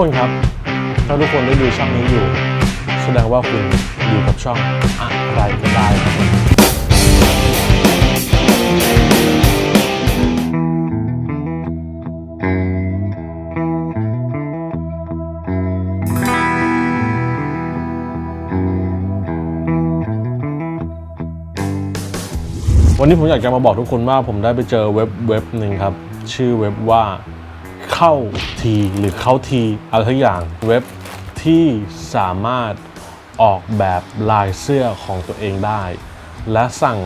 คนครับ ถ้าทุกคนได้ดูช่องนี้อยู่ แสดงว่าคุณอยู่กับช่องอะไรก็ได้ครับผมวันนี้ผมอยากจะมาบอกทุกคนว่าผมได้ไปเจอเว็บเว็บหนึ่งครับ ชื่อเว็บว่า เข้าทีหรือเข้าทีอะไรทุกอย่างเว็บที่สามารถออกแบบลายเสื้อของตัวเองได้ และสั่ง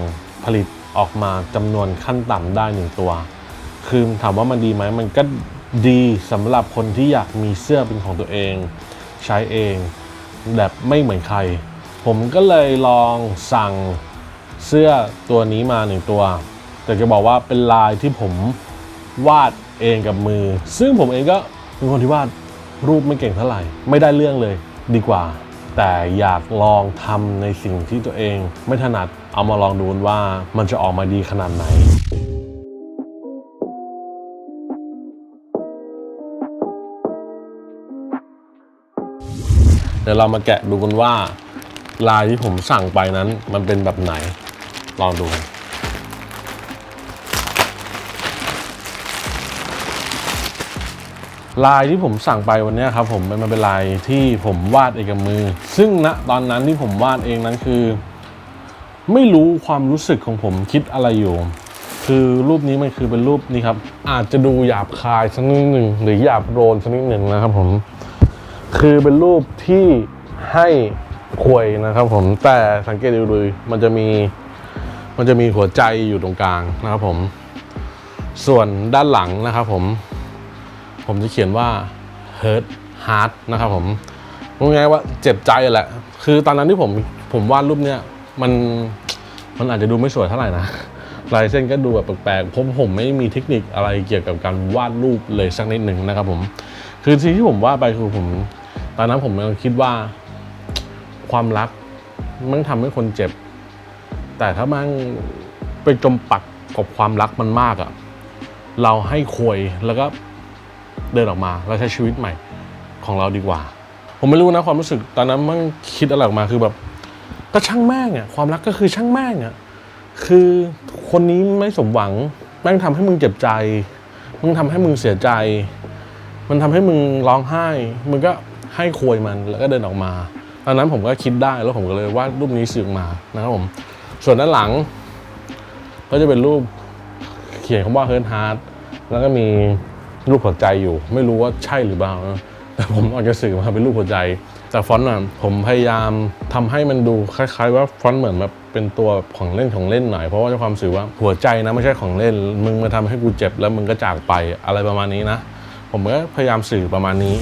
ผลิตออกมาจำนวนขั้นต่ำได้หนึ่งตัว คือถามว่ามันดีไหมมันก็ดีสำหรับคนที่อยากมีเสื้อเป็นของตัวเอง ใช้เองแบบไม่เหมือนใคร ผมก็เลยลองสั่งเสื้อตัวนี้มาหนึ่งตัว แต่จะบอกว่าเป็นลายที่ผมวาด เองกับมือ ซึ่งผมเองก็เป็นคนที่วาดรูปไม่เก่งเท่าไหร่ ไม่ได้เรื่องเลยดีกว่า แต่อยากลองทำในสิ่งที่ตัวเอง ไม่ถนัดเอามาลองดูว่ามันจะออกมาดีขนาดไหนเดี๋ยวเรามาแกะดูกันว่าลายที่ผมสั่งไปนั้นมันเป็นแบบไหน ลองดู ลายที่ผมสั่งไปวันนี้ครับผมมันเป็นลายที่ผมวาดเองกับมือ ซึ่งณตอนนั้นที่ผมวาดเองนั้นคือ ไม่รู้ความรู้สึกของผมคิดอะไรอยู่คือรูปนี้มันคือเป็นรูปนี้ครับ อาจจะดูหยาบคายสักนิดหนึ่งหรือหยาบโรนสักนิดหนึ่งนะครับผม คือเป็นรูปที่ให้ควยนะครับผมแต่สังเกตดูเลยมันจะมีมันจะมีหัวใจอยู่ตรงกลางนะครับผม ส่วนด้านหลังนะครับผม ผมจะเขียนว่า hurt heart นะครับผมพูดง่ายว่าเจ็บใจแหละ คือตอนนั้นที่ผมผมวาดรูปเนี้ยมันมันอาจจะดูไม่สวยเท่าไหร่นะลายเส้นก็ดูแบบแปลกๆผมผมไม่มีเทคนิคอะไรเกี่ยวกับการวาดรูปเลยสักนิดหนึ่งนะครับผมคือสิ่งที่ผมวาดไปคือผม ตอนนั้นผมยังคิดว่าความรักมันทำให้คนเจ็บ แต่ถ้ามันไปจมปักกับความรักมันมากอะเราให้ควยแล้วก็ เดินออกมาแล้วใช้ชีวิตใหม่ของเราดีกว่า ผมไม่รู้นะความรู้สึกตอนนั้นมันคิดอะไรออกมาคือแบบก็ช่างแม่งอะความรักก็คือช่างแม่งอะคือคนนี้ไม่สมหวังแม่งทำให้มึงเจ็บใจ มึงทำให้มึงเสียใจ มันทำให้มึงร้องไห้ มึงก็ให้ควยมันแล้วก็เดินออกมาตอนนั้นผมก็คิดได้แล้วผมก็เลยวาดรูปนี้สื่อมานะครับผม ส่วนด้านหลัง ก็จะเป็นรูปเขียนคำว่า Hurt Heart แล้วก็มี รูปหัวใจอยู่ ไม่รู้ว่าใช่หรือเปล่านะแต่ผมออกจะสื่อมาเป็นรูปหัวใจ แต่ฟอนต์อะผมพยายามทำให้มันดูคล้าย ๆ ว่าฟอนต์เหมือนแบบเป็นตัวของเล่นของเล่นหน่อยเพราะว่าจะความสื่อว่าหัวใจนะไม่ใช่ของเล่น มึงมาทำให้กูเจ็บแล้วมึงก็จากไปอะไรประมาณนี้นะ ผมก็พยายามสื่อประมาณนี้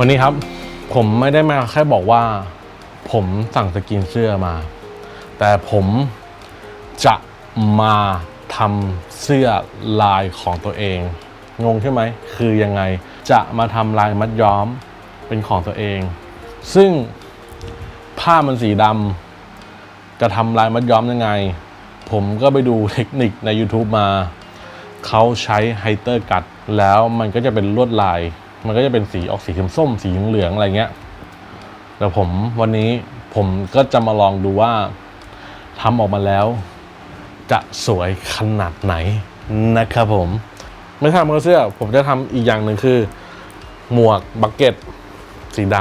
วันนี้ครับผมไม่ได้มาแค่บอกว่า ผมสั่งสกินเสื้อมา แต่ผมจะมาทำเสื้อลายของตัวเอง งงใช่ไหม คือยังไงจะมาทำลายมัดย้อมเป็นของตัวเอง ซึ่งผ้ามันสีดำจะทำลายมัดย้อมยังไง ผมก็ไปดูเทคนิคใน YouTube มา เขาใช้ไฮเตอร์กัด แล้วมันก็จะเป็นลวดลาย มันก็จะเป็นสีออกสีเขมส้มสีเหลืองอะไรเงี้ยแต่ผมวันนี้ผมก็จะมาลองดูว่าทำออกมาแล้ว จะสวยขนาดไหนนะครับผม ไม่ทำก็เสื้อ ผมจะทำอีกอย่างหนึ่งคือ หมวกบักเก็ตสีด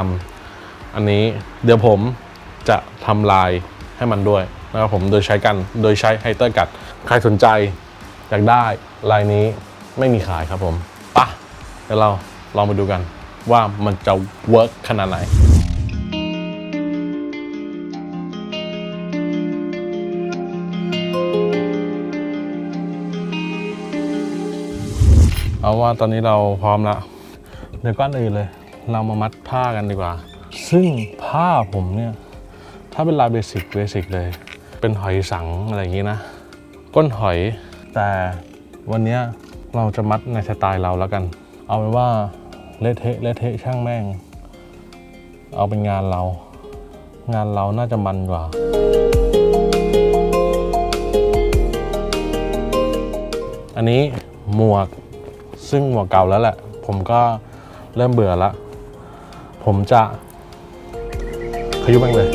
ำอันนี้เดี๋ยวผมจะทำลายให้มันด้วยนะครับผมโดยใช้กันโดยใช้ไฮเตอร์กัด ใครสนใจอยากได้ลายนี้ไม่มีขายครับผมปะเดี๋ยวเรา ลองไปดูกันว่ามันจะเวิร์กขนาดไหนเอาว่าตอนนี้เราพร้อมล้วเดี๋ยวก่อนอื่นเลย เรามามัดผ้ากันดีกว่า ซึ่งผ้าผมเนี่ย ถ้าเป็นลายเบสิกเบสิกเลย เป็นหอยสังอะไรอย่างงี้นะ ก้นหอยแต่วันนี้เราจะมัดในสไตล์เราแล้วกัน เอาเป็นว่า เละเทะเละเทะช่างแม่ง เอาเป็นงานเรา งานเราน่าจะมันกว่า อันนี้หมวกซึ่งหมวกเก่าแล้วแหละ ผมก็เริ่มเบื่อละ ผมจะขยุบมันเลย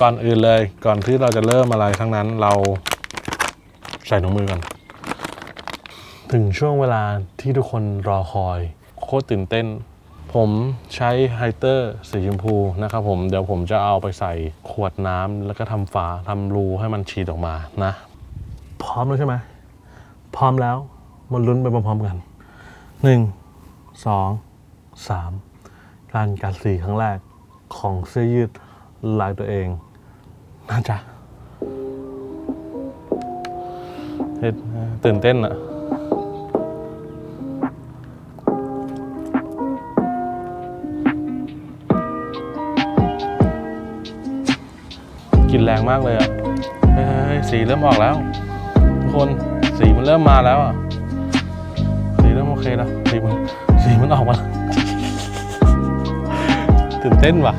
ก่อนอื่นเลยก่อนที่เราจะเริ่มอะไรทั้งนั้นเราใส่ถุงมือก่อน ถึงช่วงเวลาที่ทุกคนรอคอย โคตรตื่นเต้น ผมใช้ไฮเตอร์สีชมพูนะครับผม เดี๋ยวผมจะเอาไปใส่ขวดน้ำแล้วก็ทำฝาทำรูให้มันฉีดออกมานะ พร้อมแล้วใช่ไหม พร้อมแล้วมาลุ้นไปพร้อมๆกันหนึ่งสองสามการกัดสีครั้งแรกของเสื้อยืดลายตัวเองน่าจะเฮ็ดตื่นเต้นอะ กลินแรงมากเลยอะเฮ้ยสีเริ่มออกแล้ว ทุกคนสีมันเริ่มมาแล้วอะสีเริ่มโอเคแล้วสีมันสีมันออกมาแล้วตื่นเต้นว่ะ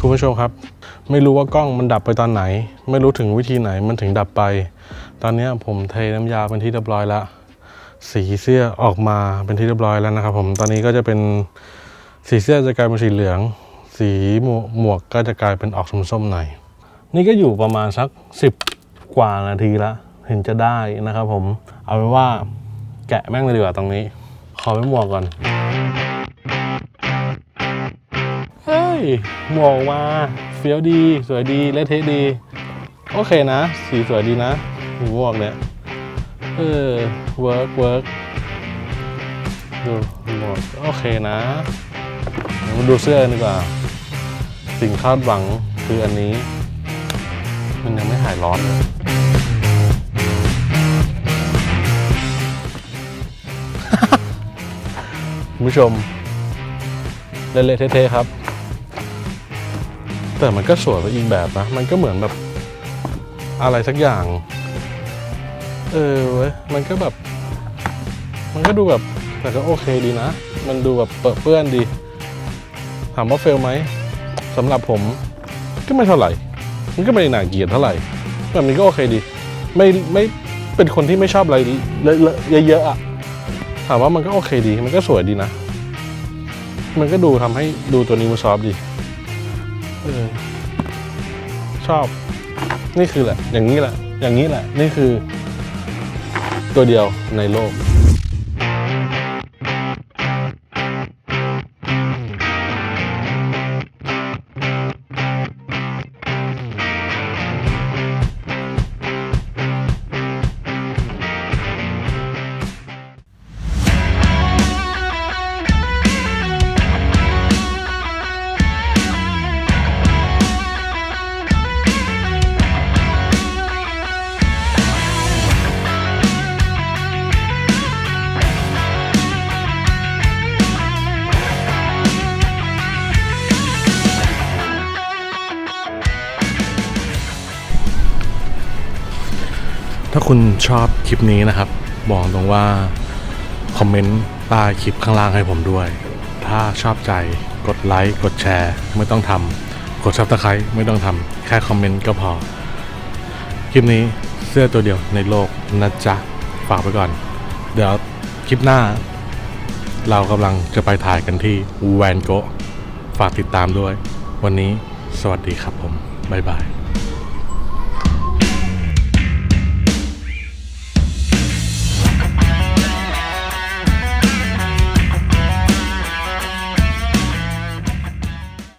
คุณผู้ชมครับ ไม่รู้ว่ากล้องมันดับไปตอนไหน ไม่รู้ถึงวิธีไหนมันถึงดับไป ตอนนี้ผมเทน้ำยาเป็นที่เรียบร้อยแล้ว สีเสื้อออกมาเป็นที่เรียบร้อยแล้วนะครับ ผมตอนนี้ก็จะเป็นสีเสื้อจะกลายเป็นสีเหลือง สีหมวกหมวกก็จะกลายเป็นออกส้มๆหน่อยนี่ก็อยู่ประมาณสักสิบกว่านาทีละเห็นจะได้นะครับผมเอาเป็นว่าแกะแม่งเลยดีกว่าตรงนี้ ขอไปหมวกก่อน หมวกมาเฟี้ยวดี สวยดีเละเทะดี โอเคนะ สีสวยดีนะหมวกเนี่ยเออเวิร์กเวิร์กดูหมวกโอเคนะมาดูเสื้อดีกว่า สิ่งคาดหวังคืออันนี้ มันยังไม่หายร้อนเลยคุณผู้ชมเละๆเทะๆครับ แต่มันก็สวยไปอีกแบบนะ มันก็เหมือนแบบอะไรสักอย่าง เออเว้ย มันก็แบบ มันก็ดูแบบแต่ก็โอเคดีนะ มันดูแบบเปื้อนเปื้อนดี ถามว่าเฟลไหมสำหรับผมก็ไม่เท่าไหร่ มันก็ไม่ได้น่าเกลียดเท่าไหร่ แบบนี้ก็โอเคดี ไม่ไม่เป็นคนที่ไม่ชอบอะไรเลอะๆเยอะๆอะถามว่ามันก็โอเคดี มันก็สวยดีนะ มันก็ดูทำให้ดูตัวนี้มันซอฟดี เออชอบ นี่คือแหละ อย่างนี้แหละ อย่างนี้แหละ นี่คือ ตัวเดียวในโลก ถ้าคุณชอบคลิปนี้นะครับ บอกตรงว่า คอมเมนต์ใต้คลิปข้างล่างให้ผมด้วย ถ้าชอบใจกดไลค์กดแชร์ไม่ต้องทำกดซับสไครต์ไม่ต้องทำแค่คอมเมนต์ก็พอ คลิปนี้เสื้อตัวเดียวในโลกนะจ๊ะ ฝากไปก่อน เดี๋ยวคลิปหน้า เรากำลังจะไปถ่ายกันที่แวนโกะฝากติดตามด้วย วันนี้สวัสดีครับผม บ๊ายบาย